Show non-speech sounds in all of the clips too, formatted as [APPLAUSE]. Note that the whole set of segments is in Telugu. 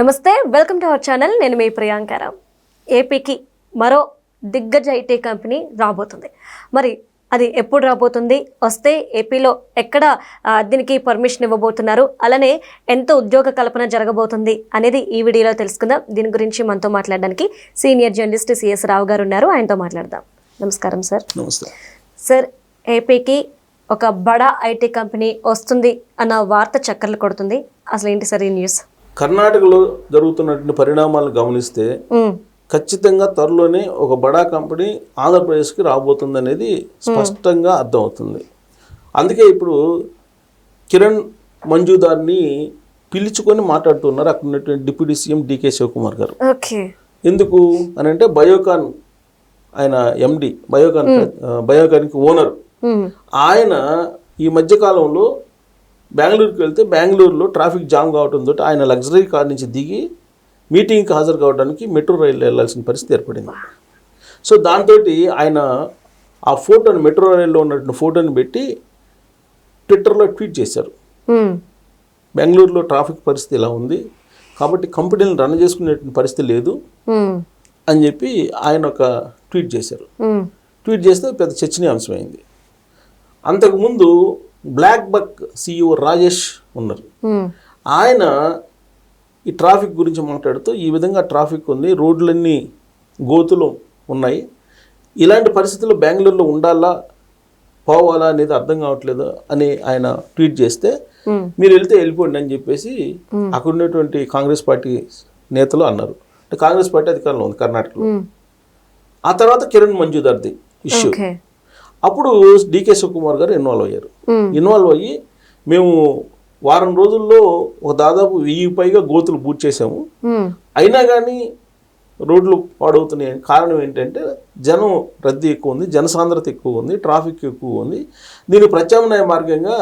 నమస్తే వెల్కమ్ టు అవర్ ఛానల్. నేను మీ ప్రియాంకారావు ఏపీకి మరో దిగ్గజ ఐటీ కంపెనీ రాబోతుంది. మరి అది ఎప్పుడు రాబోతుంది? వస్తే ఏపీలో ఎక్కడ దీనికి పర్మిషన్ ఇవ్వబోతున్నారు? అలానే ఎంత ఉద్యోగ కల్పన జరగబోతుంది అనేది ఈ వీడియోలో తెలుసుకుందాం. దీని గురించి మనతో మాట్లాడడానికి సీనియర్ జర్నలిస్ట్ సిఎస్ రావు గారు ఉన్నారు. ఆయనతో మాట్లాడదాం. నమస్కారం సార్. నమస్తే. సార్ ఏపీకి ఒక బడా ఐటీ కంపెనీ వస్తుంది అన్న వార్త చక్కర్లు కొడుతుంది. అసలు ఏంటి సార్ ఈ న్యూస్? కర్ణాటకలో జరుగుతున్నటువంటి పరిణామాలను గమనిస్తే ఖచ్చితంగా త్వరలోనే ఒక బడా కంపెనీ ఆంధ్రప్రదేశ్కి రాబోతుంది అనేది స్పష్టంగా అర్థమవుతుంది. అందుకే ఇప్పుడు కిరణ్ మంజుదార్ని పిలుచుకొని మాట్లాడుతున్నారు అక్కడ ఉన్నటువంటి డిప్యూటీ సీఎం డికే శివకుమార్ గారు. ఎందుకు అని అంటే బయోకాన్ ఆయన ఎండి బయోకాన్ బయోకాన్కి ఓనర్. ఆయన ఈ మధ్యకాలంలో బెంగళూరుకి వెళ్తే బెంగళూరులో ట్రాఫిక్ జామ్ కావడంతో ఆయన లగ్జరీ కార్ నుంచి దిగి మీటింగ్కి హాజరు కావడానికి మెట్రో రైలు వెళ్ళాల్సిన పరిస్థితి ఏర్పడింది. సో దాంతో ఆయన ఆ ఫోటోని మెట్రో రైల్లో ఉన్నటువంటి ఫోటోని పెట్టి ట్విట్టర్లో ట్వీట్ చేశారు. బెంగళూరులో ట్రాఫిక్ పరిస్థితి ఇలా ఉంది. కాబట్టి కంపెనీలను రన్ చేసుకునేటువంటి పరిస్థితి లేదు అని చెప్పి ఆయన ఒక ట్వీట్ చేశారు. ట్వీట్ చేస్తే పెద్ద చర్చనీయాంశమైంది. అంతకుముందు బ్లాక్ బక్ సిఇఓ రాజేష్ ఉన్నారు. ఆయన ఈ ట్రాఫిక్ గురించి మాట్లాడుతూ ఈ విధంగా ట్రాఫిక్ ఉంది రోడ్లన్నీ గోతులు ఉన్నాయి. ఇలాంటి పరిస్థితుల్లో బెంగళూరులో ఉండాలా పోవాలా అనేది అర్థం కావట్లేదు అని ఆయన ట్వీట్ చేస్తే మీరు వెళ్తే వెళ్ళిపోండి అని చెప్పేసి అక్కడ ఉన్నటువంటి కాంగ్రెస్ పార్టీ నేతలు అన్నారు. అంటే కాంగ్రెస్ పార్టీ అధికారంలో ఉంది కర్ణాటకలో. ఆ తర్వాత కిరణ్ మంజుదార్ది ఇష్యూ అప్పుడు డికే శివకుమార్ గారు ఇన్వాల్వ్ అయ్యారు. ఇన్వాల్వ్ అయ్యి మేము వారం రోజుల్లో ఒక దాదాపు వెయ్యి పైగా గోతులు పూర్తి చేసాము అయినా కానీ రోడ్లు పాడవుతున్నాయి కారణం ఏంటంటే జనం రద్దీ ఎక్కువ ఉంది జనసాంద్రత ఎక్కువ ఉంది ట్రాఫిక్ ఎక్కువ ఉంది. దీని ప్రత్యామ్నాయ మార్గంగా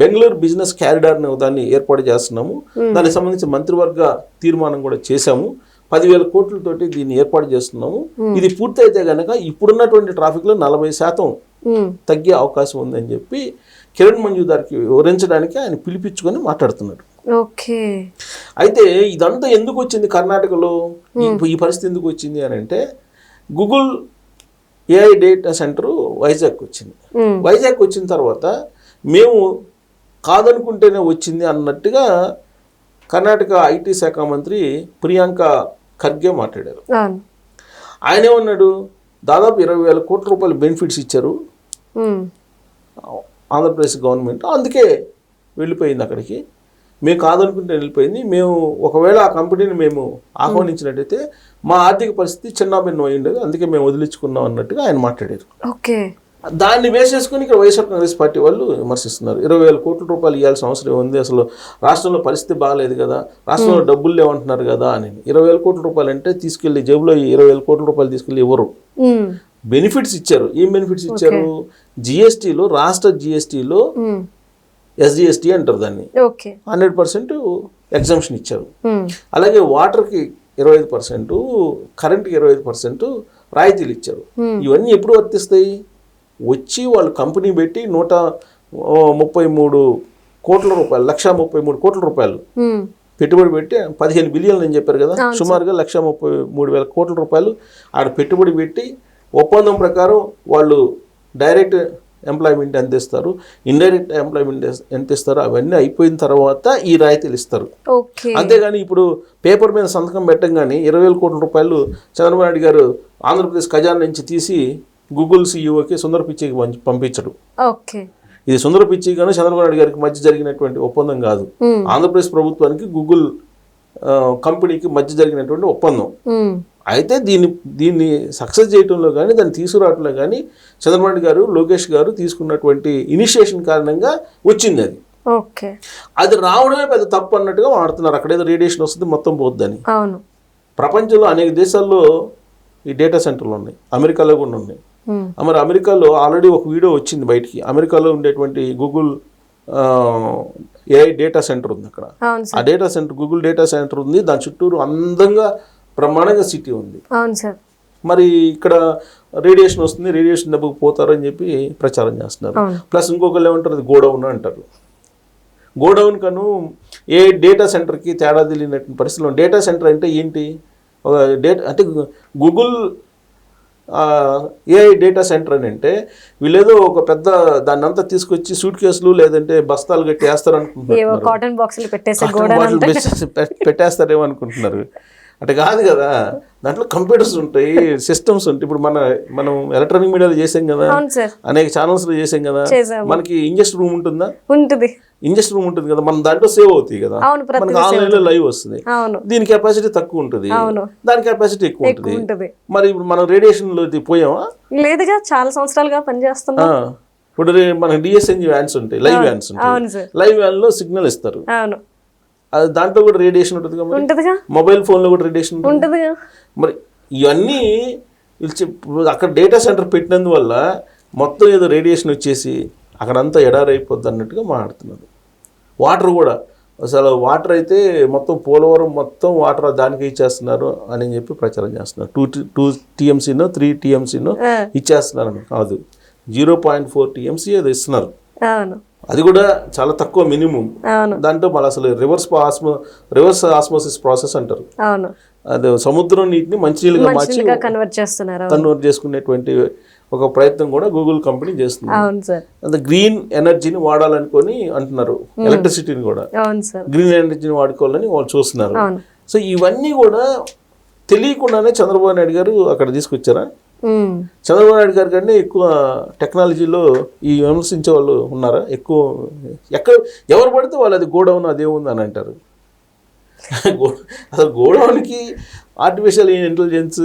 బెంగళూరు బిజినెస్ క్యారిడార్ని దాన్ని ఏర్పాటు చేస్తున్నాము. దానికి సంబంధించి మంత్రివర్గ తీర్మానం కూడా చేశాము. పదివేల కోట్లతోటి దీన్ని ఏర్పాటు చేస్తున్నాము. ఇది పూర్తయితే కనుక ఇప్పుడున్నటువంటి ట్రాఫిక్లో నలభై శాతం తగ్గే అవకాశం ఉందని చెప్పి కిరణ్ మంజుదార్కి వివరించడానికి ఆయన పిలిపించుకొని మాట్లాడుతున్నాడు. ఓకే. అయితే ఇదంతా ఎందుకు వచ్చింది కర్ణాటకలో? ఈ- ఈ పరిస్థితి ఎందుకు వచ్చింది అని అంటే Google AI data centre Vizag వచ్చింది. వైజాగ్ వచ్చిన తర్వాత మేము కాదనుకుంటేనే వచ్చింది అన్నట్టుగా కర్ణాటక ఐటీ శాఖ మంత్రి ప్రియాంక ఖర్గే మాట్లాడారు. ఆయన ఏమన్నాడు? దాదాపు ఇరవై వేల కోట్ల రూపాయలు బెనిఫిట్స్ ఇచ్చారు. ఆంధ్రప్రదేశ్ గవర్నమెంట్. అందుకే వెళ్ళిపోయింది అక్కడికి. మేము కాదనుకుంటే వెళ్ళిపోయింది. మేము ఒకవేళ ఆ కంపెనీని మేము ఆహ్వానించినట్టయితే మా ఆర్థిక పరిస్థితి చిన్నాభిన్నం అయి ఉండేది. అందుకే మేము వదిలించుకున్నాం అన్నట్టుగా ఆయన మాట్లాడారు. ఓకే. దాన్ని వేసేసుకుని ఇక్కడ వైఎస్ఆర్ కాంగ్రెస్ పార్టీ వాళ్ళు విమర్శిస్తున్నారు. ఇరవై వేల కోట్ల రూపాయలు ఇవ్వాల్సిన అవసరం ఉంది అసలు రాష్ట్రంలో పరిస్థితి బాగాలేదు కదా. రాష్ట్రంలో డబ్బులు లేవంటున్నారు కదా అని. ఇరవై వేల కోట్ల రూపాయలు అంటే తీసుకెళ్ళి జేబులో ఇరవై వేల కోట్ల రూపాయలు తీసుకెళ్ళి ఇవ్వరు. బెనిఫిట్స్ ఇచ్చారు. ఏం బెనిఫిట్స్ ఇచ్చారు? జిఎస్టీలో రాష్ట్ర జిఎస్టీలో ఎస్జిఎస్టీ అంటారు దాన్ని. హండ్రెడ్ పర్సెంట్ ఎగ్జామ్షన్ ఇచ్చారు. అలాగే వాటర్కి ఇరవై ఐదు పర్సెంట్ కరెంట్కి ఇరవై ఐదు పర్సెంట్ రాయితీలు ఇచ్చారు. ఇవన్నీ ఎప్పుడు వర్తిస్తాయి? వచ్చి వాళ్ళు కంపెనీ పెట్టి నూట ముప్పై మూడు కోట్ల రూపాయలు లక్ష ముప్పై మూడు కోట్ల రూపాయలు పెట్టుబడి పెట్టి పదిహేను బిలియన్లు అని చెప్పారు కదా. సుమారుగా లక్ష ముప్పై మూడు వేల కోట్ల రూపాయలు ఆడ పెట్టుబడి పెట్టి ఒప్పందం ప్రకారం వాళ్ళు డైరెక్ట్ ఎంప్లాయ్మెంట్ ఎంత ఇస్తారు ఇండైరెక్ట్ ఎంప్లాయ్మెంట్ ఎంత ఇస్తారు అవన్నీ అయిపోయిన తర్వాత ఈ రాయితీలు ఇస్తారు. అంతేగాని ఇప్పుడు పేపర్ మీద సంతకం పెట్టంగానే ఇరవై వేల కోట్ల రూపాయలు చంద్రబాబు నాయుడు గారు ఆంధ్రప్రదేశ్ ఖజానా నుంచి తీసి గూగుల్ సీఈఓకి సుందర పిచ్చికి పంచి- పంపించడు. ఓకే. ఇది సుందర పిచ్చి గాను చంద్రబాబు నాయుడు గారికి మధ్య జరిగినటువంటి ఒప్పందం కాదు. ఆంధ్రప్రదేశ్ ప్రభుత్వానికి గూగుల్ కంపెనీకి మధ్య జరిగినటువంటి ఒప్పందం. అయితే దీన్ని దీన్ని సక్సెస్ చేయడంలో కానీ దాన్ని తీసుకురావడంలో కానీ చంద్రబాబు నాయుడు గారు లోకేష్ గారు తీసుకున్నటువంటి ఇనిషియేషన్ కారణంగా వచ్చింది అది. ఓకే. అది రావడమే పెద్ద తప్పు అన్నట్టుగా వాడుతున్నారు అక్కడేదో రేడియేషన్ వస్తుంది మొత్తం పోద్దని. అవును. ప్రపంచంలో అనేక దేశాల్లో ఈ డేటా సెంటర్లు ఉన్నాయి. అమెరికాలో కూడా ఉన్నాయి. మరి అమెరికాలో ఆల్రెడీ ఒక వీడియో వచ్చింది బయటికి. అమెరికాలో ఉండేటువంటి గూగుల్ ఏఐ డేటా సెంటర్ ఉంది అక్కడ. ఆ data centre Google data centre ఉంది. దాని చుట్టూరు అందంగా బ్రహ్మాండంగా సిటీ ఉంది. అవును సార్. మరి ఇక్కడ రేడియేషన్ వస్తుంది రేడియేషన్ దెబ్బకు పోతారు అని చెప్పి ప్రచారం చేస్తున్నారు. ప్లస్ ఇంకొకళ్ళు ఏమంటారు అది గోడౌన్ అంటారు. గోడౌన్ కను ఏ డేటా సెంటర్కి తేడా తెలియనటువంటి పరిస్థితిలో. డేటా సెంటర్ అంటే ఏంటి? ఒక డేటా అంటే గూగుల్ ఏఐ డేటా సెంటర్ అని అంటే వీళ్ళేదో ఒక పెద్ద దాన్ని అంతా తీసుకొచ్చి సూట్ కేసులు లేదంటే బస్తాలు కట్టి వేస్తారు అనుకుంటున్నారు కాటన్ బాక్సులు పెట్టేసి కాటన్ గోడ బాటిల్ పెట్టేసి- పెట్- పెట్టేస్తారేమో అనుకుంటున్నారు. అంటే కాదు కదా. దాంట్లో కంప్యూటర్స్ ఉంటాయి సిస్టమ్స్ ఉంటాయి. ఇప్పుడు మన మనం ఎలక్ట్రానిక్ మీడియాలో చేసాం కదా. అనేక ఛానల్స్లో చేసాం కదా. మనకి ఇంజెస్ట్ రూమ్ ఉంటుందా? ఉంటుంది. ఇంజెస్ట్ రూమ్ ఉంటుంది కదా. మనం దాంట్లో సేవ్ అవుతాయి కదా. మనకి ఆన్లైన్లో లైవ్ వస్తుంది. దీని కెపాసిటీ తక్కువ ఉంటుంది. దాని కెపాసిటీ ఎక్కువ ఉంటుంది. మరి ఇప్పుడు మనం రేడియేషన్లో పోయామా? లేదుగా చాలా సంవత్సరాలుగా పనిచేస్తున్నాం. ఇప్పుడు మనకి డిఎస్ఎన్జి వ్యాన్స్ ఉంటాయి లైవ్ వ్యాన్స్ ఉంటాయి. లైవ్ వ్యాన్లో సిగ్నల్ ఇస్తారు. అది దాంట్లో కూడా రేడియేషన్ ఉంటుంది ఉంటుందిగా. మొబైల్ ఫోన్లో కూడా రేడియేషన్ ఉంటుంది. మరి ఇవన్నీ అక్కడ డేటా సెంటర్ పెట్టినందువల్ల మొత్తం ఏదో రేడియేషన్ వచ్చేసి అక్కడంతా ఎడారైపోద్ది అన్నట్టుగా మాట్లాడుతున్నారు. వాటర్ కూడా. అసలు వాటర్ అయితే మొత్తం పోలవరం మొత్తం వాటర్ దానికి ఇచ్చేస్తున్నారు అని చెప్పి ప్రచారం చేస్తున్నారు. టూ టూ టీఎంసీనో త్రీ టీఎంసీనో ఆ, ఇచ్చేస్తున్నారని. కాదు జీరో పాయింట్ ఫోర్ టీఎంసీ అది ఇస్తున్నారు. అవును. అది కూడా చాలా తక్కువ మినిమం. అవును. దాంట్లో మళ్ళీ అసలు reverse osmo reverse osmosis process అంటారు. అవును. అది సముద్రం నీటిని మంచినీళ్ళుగా మార్చి కన్వర్ట్ చేస్తున్నారు. కన్వర్ట్ చేసుకునేటువంటి ఒక ప్రయత్నం కూడా గూగుల్ కంపెనీ చేస్తుంది. అవును సార్. అంత గ్రీన్ ఎనర్జీని వాడాలనుకొని అంటున్నారు. ఎలక్ట్రిసిటీని కూడా. అవును సార్. గ్రీన్ ఎనర్జీని వాడుకోవాలని వాళ్ళు చూస్తున్నారు. సో ఇవన్నీ కూడా తెలియకుండానే చంద్రబాబు నాయుడు గారు అక్కడ తీసుకొచ్చారా. చంద్రబాబు నాయుడు గారి కంటే ఎక్కువ టెక్నాలజీలో ఈ విమర్శించే వాళ్ళు ఉన్నారా? ఎక్కువ ఎక్కడ ఎవరు పడితే వాళ్ళు అది గోడౌన్ అదేముంది అని అంటారు. అసలు గోడౌన్కి ఆర్టిఫిషియల్ ఇంటెలిజెన్స్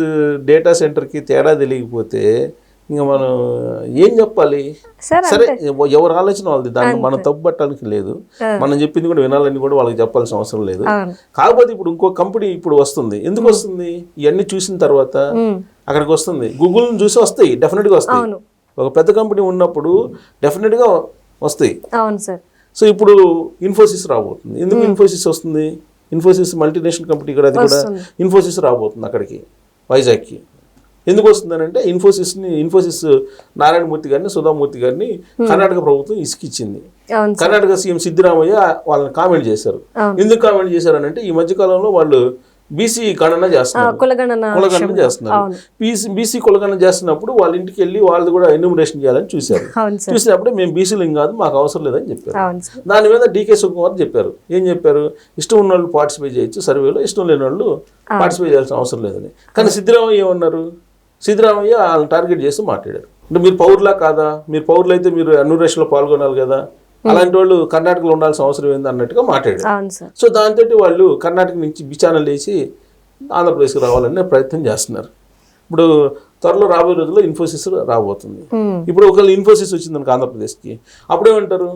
డేటా సెంటర్కి తేడా తెలియకపోతే ఇంకా మనం ఏం చెప్పాలి? సార్ ఎవరు ఆలోచన వాళ్ళది? దాన్ని మనం తప్పు పట్టడానికి లేదు మనం చెప్పింది కూడా వినాలని కూడా వాళ్ళకి చెప్పాల్సిన అవసరం లేదు. కాకపోతే ఇప్పుడు ఇంకో కంపెనీ ఇప్పుడు వస్తుంది. ఎందుకు వస్తుంది? ఇవన్నీ చూసిన తర్వాత. అక్కడికి వస్తుంది. గూగుల్ని చూసి వస్తాయి డెఫినెట్గా వస్తాయి. ఒక పెద్ద కంపెనీ ఉన్నప్పుడు డెఫినెట్గా వస్తాయి. అవును సార్. సో ఇప్పుడు ఇన్ఫోసిస్ రాబోతుంది. ఎందుకు ఇన్ఫోసిస్ వస్తుంది? ఇన్ఫోసిస్ మల్టీనేషనల్ కంపెనీ కూడా అది కూడా. ఇన్ఫోసిస్ రాబోతుంది అక్కడికి వైజాగ్కి. ఎందుకు వస్తుందని అంటే ఇన్ఫోసిస్ని ఇన్ఫోసిస్ నారాయణమూర్తి గారిని సుధామూర్తి గారిని కర్ణాటక ప్రభుత్వం ఇసుకిచ్చింది. కర్ణాటక సీఎం సిద్ధరామయ్య వాళ్ళని కామెంట్ చేశారు. ఎందుకు కామెంట్ చేశారని అంటే ఈ మధ్యకాలంలో వాళ్ళు బీసీ గణన చేస్తున్నారు. కులగణన చేస్తున్నారు. బీసీ కులగణన చేస్తున్నప్పుడు వాళ్ళ ఇంటికి వెళ్ళి వాళ్ళది కూడా ఎన్యూమరేషన్ చేయాలని చూశారు. చూసినప్పుడు మేము బీసీలు కాదు మాకు అవసరం లేదని చెప్పారు. దాని మీద డీకే సుకుమార్ చెప్పారు. ఏం చెప్పారు? ఇష్టం ఉన్న వాళ్ళు పార్టిసిపేట్ చేయొచ్చు సర్వేలో ఇష్టం లేని వాళ్ళు పార్టిసిపేట్ చేయాల్సిన అవసరం లేదని. కానీ సిద్ధరామయ్య ఏమన్నారు? సిద్ధరామయ్య వాళ్ళని టార్గెట్ చేస్తూ మాట్లాడారు. అంటే మీరు పౌరులా కాదా? మీరు పౌరులు అయితే మీరు అన్నురేషన్లో పాల్గొనాలి కదా? అలాంటి వాళ్ళు కర్ణాటకలో ఉండాల్సిన అవసరం ఏంది అన్నట్టుగా మాట్లాడారు. సో దాంతో వాళ్ళు కర్ణాటక నుంచి బిచానలు వేసి ఆంధ్రప్రదేశ్కి రావాలనే ప్రయత్నం చేస్తున్నారు. ఇప్పుడు త్వరలో రాబోయే రోజుల్లో ఇన్ఫోసిస్ రాబోతుంది. ఇప్పుడు ఒకవేళ ఇన్ఫోసిస్ వచ్చింది అనుకో ఆంధ్రప్రదేశ్కి అప్పుడేమంటారు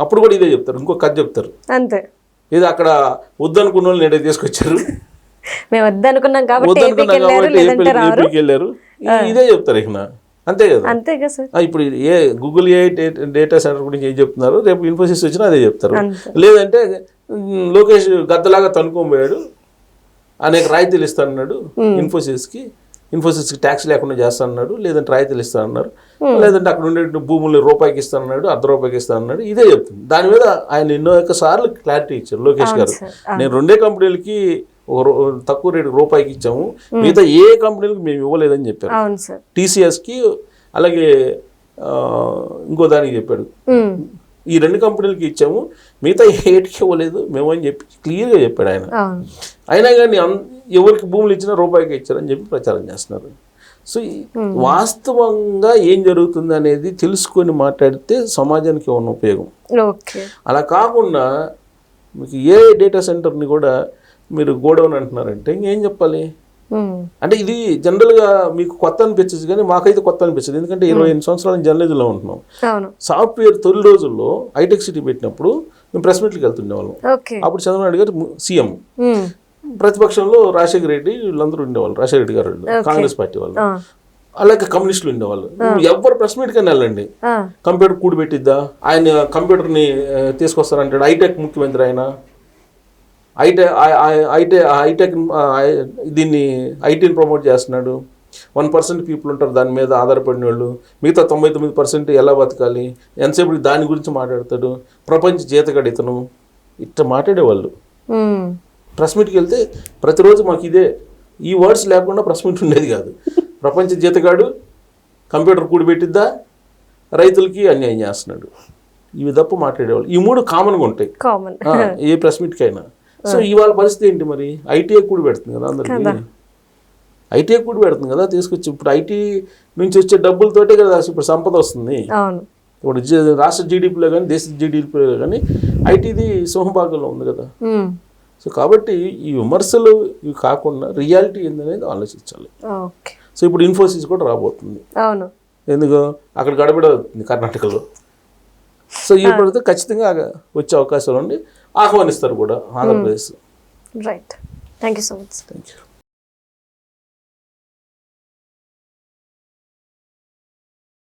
అప్పుడు కూడా ఇదే చెప్తారు ఇంకో కథ చెప్తారు. అంతే. ఏదో అక్కడ వద్దనుకున్న వాళ్ళు నేడే తీసుకొచ్చారు? [LAUGHS] మేము వద్దనుకున్నాం కాబట్టి ఏపీకి వెళ్ళారు ఇదే చెప్తారు ఇక అంతే కదా? అంతేగా సార్. ఆ, ఇప్పుడు ఏ గూగుల్ ఏ డేటా సెంటర్ గురించి ఏం చెప్తున్నారు? రేపు ఇన్ఫోసిస్ వచ్చినా అదే చెప్తారు. అంతే. లేదంటే లోకేష్ గద్దలాగా తనుకోబోయాడు అనేక రాయితీలు ఇస్తానన్నాడు ఇన్ఫోసిస్కి ఇన్ఫోసిస్కి ట్యాక్స్ లేకుండా చేస్తానన్నాడు. లేదంటే రాయితీలు ఇస్తానన్నారు. లేదంటే అక్కడ ఉండే భూములు రూపాయికి ఇస్తానన్నాడు అర్ధ రూపాయికి ఇస్తానన్నాడు. ఇదే చెప్తుంది. దాని మీద ఆయన ఎన్నో సార్లు క్లారిటీ ఇచ్చారు లోకేష్ గారు. సార్. నేను రెండే కంపెనీలకి ఒక తక్కువ రేటు రూపాయికి ఇచ్చాము. మిగతా ఏ కంపెనీలకు మేము ఇవ్వలేదని చెప్పారు. టీసీఎస్కి అలాగే ఇంకో దానికి చెప్పాడు. ఈ రెండు కంపెనీలకి ఇచ్చాము. మిగతా ఏటికి ఇవ్వలేదు. మేము అని చెప్పి క్లియర్గా చెప్పాడు ఆయన. అయినా కానీ ఎవరికి భూములు ఇచ్చినా రూపాయికి ఇచ్చారని చెప్పి ప్రచారం చేస్తున్నారు. సో వాస్తవంగా ఏం జరుగుతుంది అనేది తెలుసుకొని మాట్లాడితే సమాజానికి ఉన్న ఉపయోగం? అలా కాకుండా మీకు ఏ డేటా సెంటర్ని కూడా మీరు గోడౌన్ అంటున్నారంటే ఇంకేం చెప్పాలి. అంటే ఇది జనరల్గా మీకు కొత్త అనిపించదు కానీ మాకైతే కొత్త అనిపించదు. ఎందుకంటే ఇరవై ఎనిమిది సంవత్సరాల జర్నలిజంలో ఉంటున్నాం. సాఫ్ట్వేర్ తొలి రోజుల్లో హైటెక్ సిటీ పెట్టినప్పుడు మేము ప్రెస్ మీట్కి వెళ్తుండేవాళ్ళం. అప్పుడు చంద్రబాబు నాయుడు గారు సీఎం. ప్రతిపక్షంలో రాజశేఖర రెడ్డి వీళ్ళందరూ ఉండేవాళ్ళు రాజశేఖర రెడ్డి గారు కాంగ్రెస్ పార్టీ వాళ్ళు. అలాగే కమ్యూనిస్టులు ఉండేవాళ్ళు. ఎవరు ప్రెస్ మీట్కి వెళ్ళండి. ఆ. కంప్యూటర్ కూడి పెట్టిద్దా? ఆయన కంప్యూటర్ని తీసుకొస్తారంటాడు హైటెక్ ముఖ్యమంత్రి ఆయన. ఐటెక్ ఐటెక్ హైటెక్ దీన్ని ఐటీని ప్రమోట్ చేస్తున్నాడు. వన్ పర్సెంట్ పీపుల్ ఉంటారు దాని మీద ఆధారపడిన వాళ్ళు మిగతా తొంభై తొమ్మిది పర్సెంట్ ఎలా బతకాలి? ఎంతసేపు దాని గురించి మాట్లాడతాడు? ప్రపంచ జీతగాడు ఇతను ఇట్లా మాట్లాడేవాళ్ళు. ప్రెస్ మీట్కి వెళ్తే ప్రతిరోజు మాకు ఇదే. ఈ వర్డ్స్ లేకుండా ప్రెస్ మీట్ ఉండేది కాదు. ప్రపంచ జీతగాడు కంప్యూటర్ కూడిపెట్టిద్దా? రైతులకి అన్యాయం చేస్తున్నాడు. ఇవి తప్ప మాట్లాడేవాళ్ళు. ఈ మూడు కామన్గా ఉంటాయి. ఏ ప్రెస్ మీట్కైనా. సో ఇవాళ పరిస్థితి ఏంటి మరి? ఐటీఐ కూడి పెడుతుంది కదా అందరికి? ఐటీఐ కూడి పెడుతుంది కదా తీసుకొచ్చి? ఇప్పుడు ఐటీ నుంచి వచ్చే డబ్బులతోటే కదా ఇప్పుడు సంపద వస్తుంది. ఇప్పుడు రాష్ట్ర జీడిపిలో కానీ దేశ జీడిపిలో కానీ ఐటీది సింహభాగంలో ఉంది కదా. సో కాబట్టి ఈ విమర్శలు ఇవి కాకుండా రియాలిటీ ఏందనేది ఆలోచించాలి. సో ఇప్పుడు ఇన్ఫోసిస్ కూడా రాబోతుంది. అవును. ఎందుకు? అక్కడ గడబడ కర్ణాటకలో. సో ఈ పడితే ఖచ్చితంగా వచ్చే అవకాశాలు ఉండి ఆహ్వానిస్తారు కూడా Andhra Pradesh right thank you so much thank you